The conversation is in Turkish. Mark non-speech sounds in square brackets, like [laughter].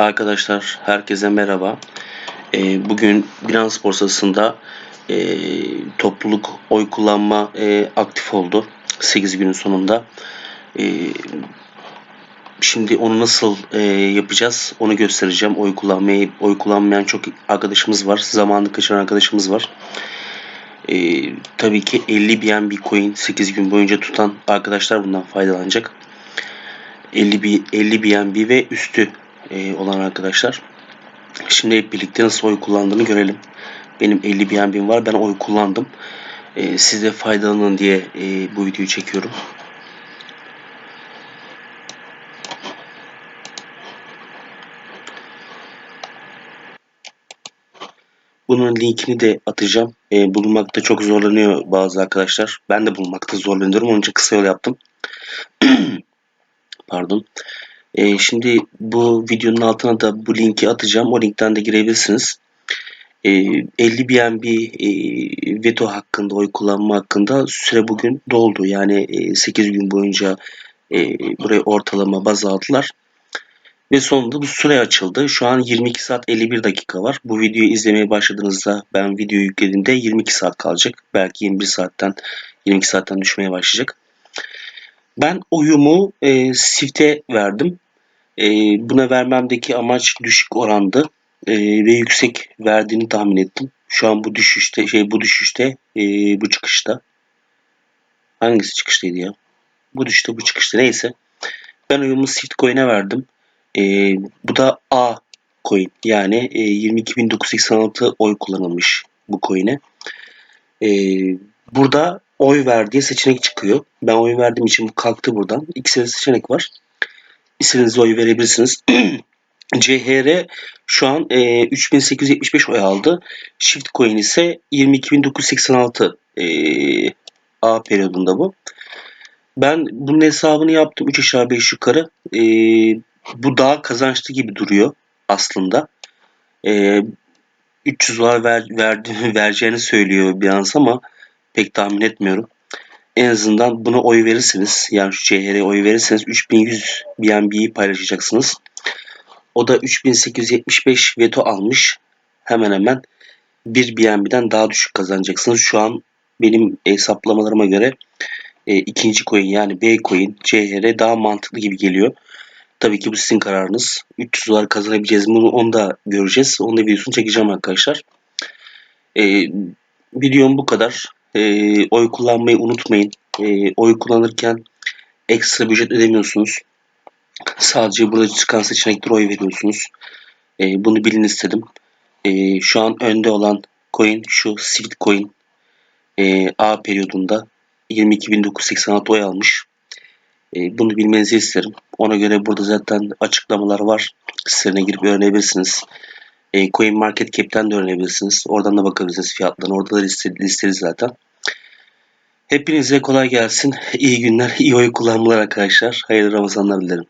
Arkadaşlar herkese merhaba. Ee, bugün Binance borsasında e, topluluk oy kullanma e, aktif oldu. 8 günün sonunda. E, şimdi onu nasıl e, yapacağız onu göstereceğim. Oy kullanmayı oy kullanmayan çok arkadaşımız var. Zamanını kaçıran arkadaşımız var. E, tabii ki 50 BNB coin 8 gün boyunca tutan arkadaşlar bundan faydalanacak. 50, 50 BNB ve üstü e, olan arkadaşlar. Şimdi hep birlikte nasıl oy kullandığını görelim. Benim 50 BNB'm var. Ben oy kullandım. E, siz de faydalanın diye e, bu videoyu çekiyorum. Bunun linkini de atacağım. E, bulunmakta çok zorlanıyor bazı arkadaşlar. Ben de bulunmakta zorlanıyorum. Onun için kısa yol yaptım. [clears throat] Pardon. E, şimdi bu videonun altına da bu linki atacağım. O linkten de girebilirsiniz. E, 50 BNB e, veto hakkında, oy kullanma hakkında süre bugün doldu. Yani e, 8 gün boyunca e, buraya ortalama baz aldılar. Ve sonunda bu süre açıldı. Şu an 22 saat 51 dakika var. Bu videoyu izlemeye başladığınızda ben videoyu yüklediğimde 22 saat kalacak. Belki 21 saatten 22 saatten düşmeye başlayacak. Ben oyumu e, Swift'e verdim. E, buna vermemdeki amaç düşük orandı e, ve yüksek verdiğini tahmin ettim. Şu an bu düşüşte şey bu düşüşte e, bu çıkışta hangisi çıkıştaydı ya? Bu düşüşte bu çıkışta neyse. Ben oyumu Swift Coin'e verdim. E, bu da A coin yani e, 22.986 oy kullanılmış bu coin'e. E, burada oy ver seçenek çıkıyor. Ben oy verdiğim için bu kalktı buradan. De seçenek var. İstediğiniz oy verebilirsiniz. [clears throat] CHR şu an e, 3875 oy aldı. Shift Coin ise 22986 e, A periyodunda bu. Ben bunun hesabını yaptım 3 aşağı 5 yukarı. E, bu daha kazançlı gibi duruyor aslında. E, 300 dolar ver, verdi, [laughs] vereceğini söylüyor bir an ama pek tahmin etmiyorum. En azından buna oy verirsiniz. Yani şu CHR'ye oy verirseniz 3100 BNB'yi paylaşacaksınız. O da 3875 veto almış. Hemen hemen 1 BNB'den daha düşük kazanacaksınız. Şu an benim hesaplamalarıma göre e, ikinci coin yani B coin CHR daha mantıklı gibi geliyor. Tabii ki bu sizin kararınız. 300 dolar kazanabileceğiz mi onu da göreceğiz. Onu da videosunu çekeceğim arkadaşlar. E, videom bu kadar. E, oy kullanmayı unutmayın. E, oy kullanırken ekstra bir ücret ödemiyorsunuz. Sadece burada çıkan seçeneklere oy veriyorsunuz. E, bunu bilin istedim. E, şu an önde olan coin şu Swift Coin e, A periyodunda 22.986 oy almış. E, bunu bilmenizi isterim. Ona göre burada zaten açıklamalar var. Sitelerine girip öğrenebilirsiniz. E, Coin Market Cap'ten de öğrenebilirsiniz. Oradan da bakabilirsiniz fiyatlarına. Orada da listeli, zaten. Hepinize kolay gelsin. İyi günler, iyi oy kullanmalar arkadaşlar. Hayırlı Ramazanlar dilerim.